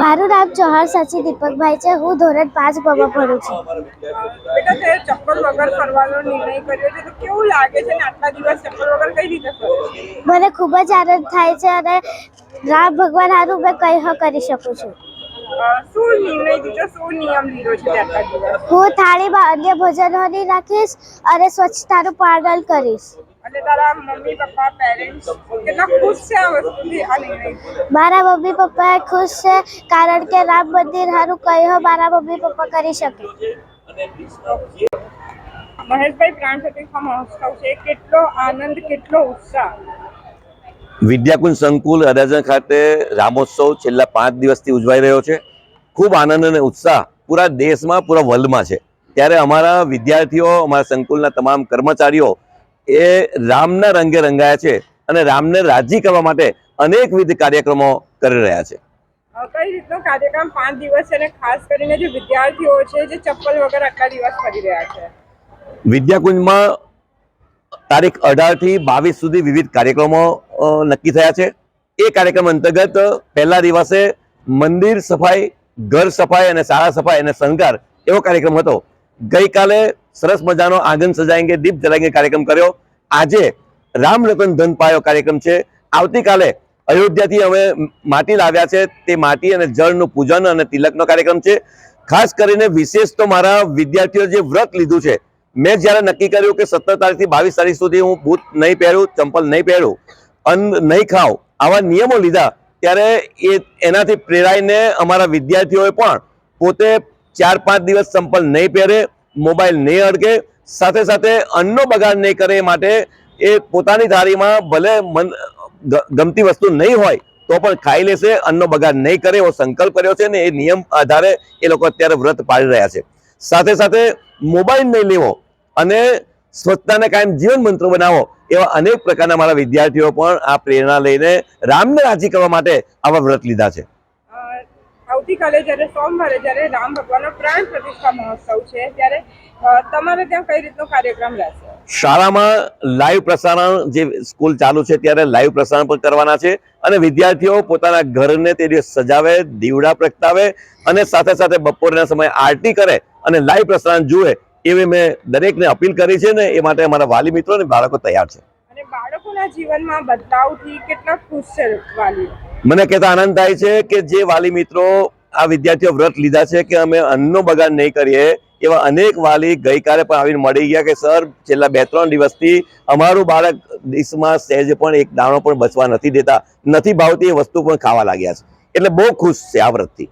મારું નામ ચૌહાણ સચિન દીપકભાઈ છે. હું ધોરણ પાંચ બમાં ભણું છું. બેટા તે ચપ્પલ વગર ફરવાનો નિર્ણય કર્યો છે. તો કેવું લાગે છે ને આટલા દિવસ ચપ્પલ વગર કઈ રીતે ફરો? મને ખૂબ જ આનંદ થાય છે અને રામ ભગવાન હારું મેં કઈ હ કરી શકું છું. શું નિર્ણય લીધો? શું નિયમ લીધો છે આટલા દિવસ? હું થાળીમાં અન્ય ભોજનો નહીં રાખીશ અને સ્વચ્છતાનું પાલન કરીશ. અને તારા મમ્મી પપ્પા પેરેન્ટ્સ કેટલા ખુશ છે આ વસ્તુથી આ નિર્ણયથી મારા મમ્મી પપ્પા ખુશ છે કારણ કે રામ મંદિર સારું કંઈ મારા મમ્મી પપ્પા કરી શકે. મહેશભાઈ પ્રાણ પ્રતિષ્ઠા મહોત્સવ છે. કેટલો આનંદ કેટલો ઉત્સાહ. વિદ્યાકુંજ સંકુલ અડાજણ ખાતે રામોત્સવ છેલ્લા પાંચ દિવસથી ઉજવાઈ રહ્યો છે. ખૂબ આનંદ અને ઉત્સાહ પૂરા દેશમાં પૂરા વર્લ્ડમાં છે. ત્યારે અમારા વિદ્યાર્થીઓ અમારા સંકુલના તમામ કર્મચારીઓ એ રામના રંગે રંગાયા છે અને રામને રાજી કરવા માટે અનેકવિધ કાર્યક્રમો કરી રહ્યા છે. કઈ રીતનો કાર્યક્રમ પાંચ દિવસ અને ખાસ કરીને જે વિદ્યાર્થીઓ છે જે ચપ્પલ વગર આટલા દિવસ ફરી રહ્યા છે? વિદ્યાકુંજમાં તારીખ અઢારથી બાવીસ સુધી વિવિધ કાર્યક્રમો નક્કી થયા છે. એ કાર્યક્રમ અંતર્ગત પહેલા દિવસે મંદિર સફાઈ ઘર સફાઈ અને શાળા સફાઈ અને શણગાર એવો કાર્યક્રમ હતો. ગઈકાલે સરસ મજાનો આંગન સજાએંગે દીપ જલાએંગે કાર્યક્રમ કર્યો. આજે રામ લખન ધન પાયો કાર્યક્રમ છે. આવતીકાલે અયોધ્યાથી અમે માટી લાવ્યા છે. તે માટી અને જળનું પૂજન અને તિલકનો કાર્યક્રમ છે. ખાસ કરીને વિશેષ તો મારા વિદ્યાર્થીઓ જે વ્રત લીધું છે, મેં જ્યારે નક્કી કર્યું કે સત્તર તારીખથી બાવીસ તારીખ સુધી હું બૂટ નહીં પહેરું, ચંપલ નહીં પહેરું, અન્ન નહીં ખાઉં, આવા નિયમો લીધા, ત્યારે એ એનાથી પ્રેરાઈને અમારા વિદ્યાર્થીઓએ પણ પોતે ચાર પાંચ દિવસ ચંપલ નહીં પહેરે મોબાઈલ નહીં અડકે, સાથે સાથે અન્નનો બગાડ નહીં કરે માટે એ પોતાની થાળીમાં ભલે મન ગમતી વસ્તુ નહીં હોય, તો પણ ખાઈ લેશે, અન્નનો બગાડ નહીં કરે એવો સંકલ્પ કર્યો છે ને એ નિયમ આધારે એ લોકો અત્યારે વ્રત પાળી રહ્યા છે. સાથે સાથે મોબાઈલ નહીં લેવો અને સ્વચ્છતાને કાયમ જીવન મંત્ર બનાવો એવા અનેક પ્રકારના મારા વિદ્યાર્થીઓ પણ આ પ્રેરણા લઈને રામને રાજી કરવા માટે આવા વ્રત લીધા છે. આવતીકાલે જ્યારે સોમવારે જ્યારે રામ ભગવાનનો પ્રાણ પ્રતિષ્ઠા મહોત્સવ છે ત્યારે તમારે ત્યાં કઈ રીતનો કાર્યક્રમ રહેશે? શાળામાં લાઈવ પ્રસારણ જે સ્કૂલ ચાલુ છે ત્યારે લાઈવ પ્રસારણ પણ કરવાના છે અને વિદ્યાર્થીઓ પોતાના ઘરને તે દિવસ સજાવે દીવડા પ્રગટાવે અને સાથે સાથે બપોરના સમયે આરતી કરે અને લાઈવ પ્રસારણ જુએ એવી મેં દરેકને અપીલ કરી છે ને એ માટે અમારા વાલી મિત્રો અને બાળકો તૈયાર છે. અને બાળકોના જીવનમાં બદલાવથી કેટલા ખુશ છે વાલીઓ? મને કહેતા આનંદ થાય છે કે જે વાલી મિત્રો આ વિદ્યાર્થીઓ વ્રત લીધા છે કે અમે અન્નનો બગાડ નહીં કરીએ, એવા અનેક વાલી ગઈકાલે પણ આવીને મળી ગયા કે, સર, છેલ્લા બે ત્રણ દિવસથી અમારું બાળક ડીશમાં સહેજ પણ એક દાણો પણ બચવા નથી દેતા, નથી ભાવતી એ વસ્તુ પણ ખાવા લાગ્યા છે. એટલે બહુ ખુશ છે આ વ્રતથી.